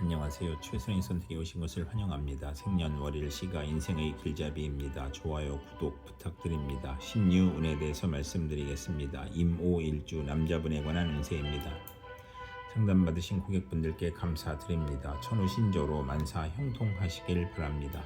안녕하세요. 최선의 선택에 오신 것을 환영합니다. 생년월일 시가 인생의 길잡이입니다. 좋아요, 구독 부탁드립니다. 신유운에 대해서 말씀드리겠습니다. 임오일주 남자분에 관한 운세입니다. 상담받으신 고객분들께 감사드립니다. 천우신조로 만사 형통하시길 바랍니다.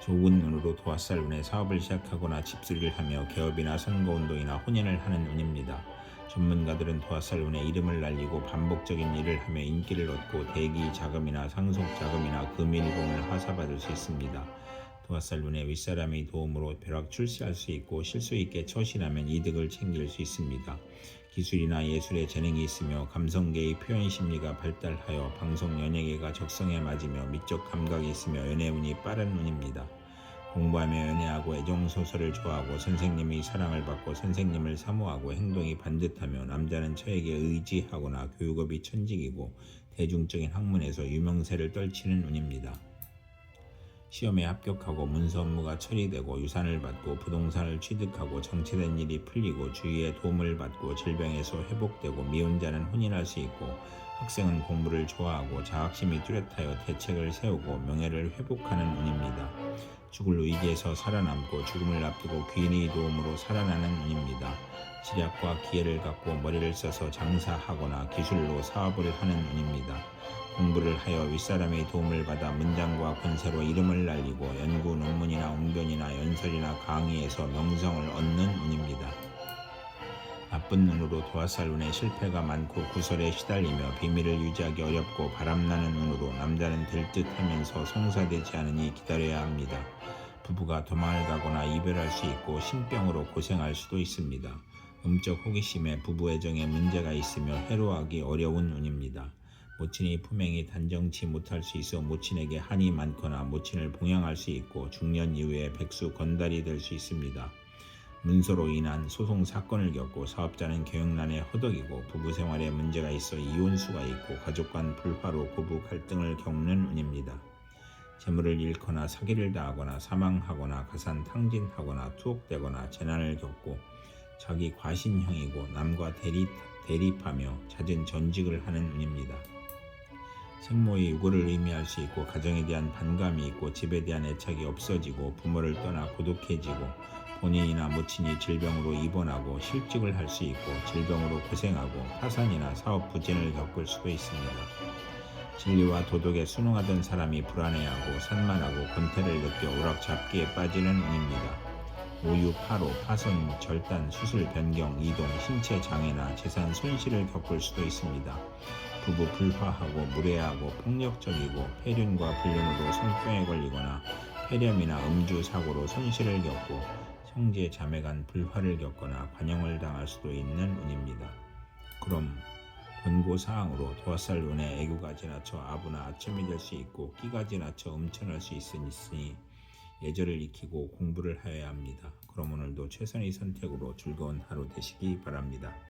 좋은 운으로 도화살 운에 사업을 시작하거나 집수리를 하며 개업이나 선거운동이나 혼인을 하는 운입니다. 전문가들은 도화살 운에 이름을 날리고 반복적인 일을 하며 인기를 얻고 대기 자금이나 상속 자금이나 금일공을 화사받을 수 있습니다. 도화살 운에 윗사람의 도움으로 벼락 출세할 수 있고 실수 있게 처신하면 이득을 챙길 수 있습니다. 기술이나 예술에 재능이 있으며 감성계의 표현 심리가 발달하여 방송 연예계가 적성에 맞으며 미적 감각이 있으며 연애운이 빠른 운입니다. 공부하며 연애하고 애정소설을 좋아하고 선생님의 사랑을 받고 선생님을 사모하고 행동이 반듯하며 남자는 저에게 의지하거나 교육업이 천직이고 대중적인 학문에서 유명세를 떨치는 운입니다. 시험에 합격하고 문서 업무가 처리되고 유산을 받고 부동산을 취득하고 정체된 일이 풀리고 주위의 도움을 받고 질병에서 회복되고 미혼자는 혼인할 수 있고 학생은 공부를 좋아하고 자학심이 뚜렷하여 대책을 세우고 명예를 회복하는 운입니다. 죽을 위기에서 살아남고 죽음을 앞두고 귀인의 도움으로 살아나는 운입니다. 지략과 기회를 갖고 머리를 써서 장사하거나 기술로 사업을 하는 운입니다. 공부를 하여 윗사람의 도움을 받아 문장과 권세로 이름을 날리고 연구 논문이나 웅변이나 연설이나 강의에서 명성을 얻는 운입니다. 나쁜 눈으로 도화살 운에 실패가 많고 구설에 시달리며 비밀을 유지하기 어렵고 바람나는 운으로 남자는 될 듯하면서 성사되지 않으니 기다려야 합니다. 부부가 도망을 가거나 이별할 수 있고 신병으로 고생할 수도 있습니다. 음적 호기심에 부부 애정에 문제가 있으며 해로하기 어려운 운입니다. 모친의 품행이 단정치 못할 수 있어 모친에게 한이 많거나 모친을 봉양할 수 있고 중년 이후에 백수 건달이 될 수 있습니다. 문서로 인한 소송 사건을 겪고 사업자는 경영난에 허덕이고 부부 생활에 문제가 있어 이혼수가 있고 가족 간 불화로 고부 갈등을 겪는 운입니다. 재물을 잃거나 사기를 당하거나 사망하거나 가산 탕진하거나 투옥되거나 재난을 겪고 자기 과신형이고 남과 대립, 대립하며 잦은 전직을 하는 운입니다. 생모의 유고를 의미할 수 있고 가정에 대한 반감이 있고 집에 대한 애착이 없어지고 부모를 떠나 고독해지고 본인이나 모친이 질병으로 입원하고 실직을 할 수 있고 질병으로 고생하고 파산이나 사업 부진을 겪을 수도 있습니다. 진리와 도덕에 순응하던 사람이 불안해하고 산만하고 권태를 느껴 오락잡기에 빠지는 운입니다. 모유, 파로, 파손, 절단, 수술, 변경, 이동, 신체 장애나 재산 손실을 겪을 수도 있습니다. 부부 불화하고 무례하고 폭력적이고 폐륜과 불륜으로 성병에 걸리거나 폐렴이나 음주 사고로 손실을 겪고 형제 자매 간 불화를 겪거나 관용을 당할 수도 있는 운입니다. 그럼 권고 사항으로 도화살 운에 애교가 지나쳐 아부나 아첨이 될 수 있고 끼가 지나쳐 음천할 수 있으니 예절을 익히고 공부를 하여야 합니다. 그럼 오늘도 최선의 선택으로 즐거운 하루 되시기 바랍니다.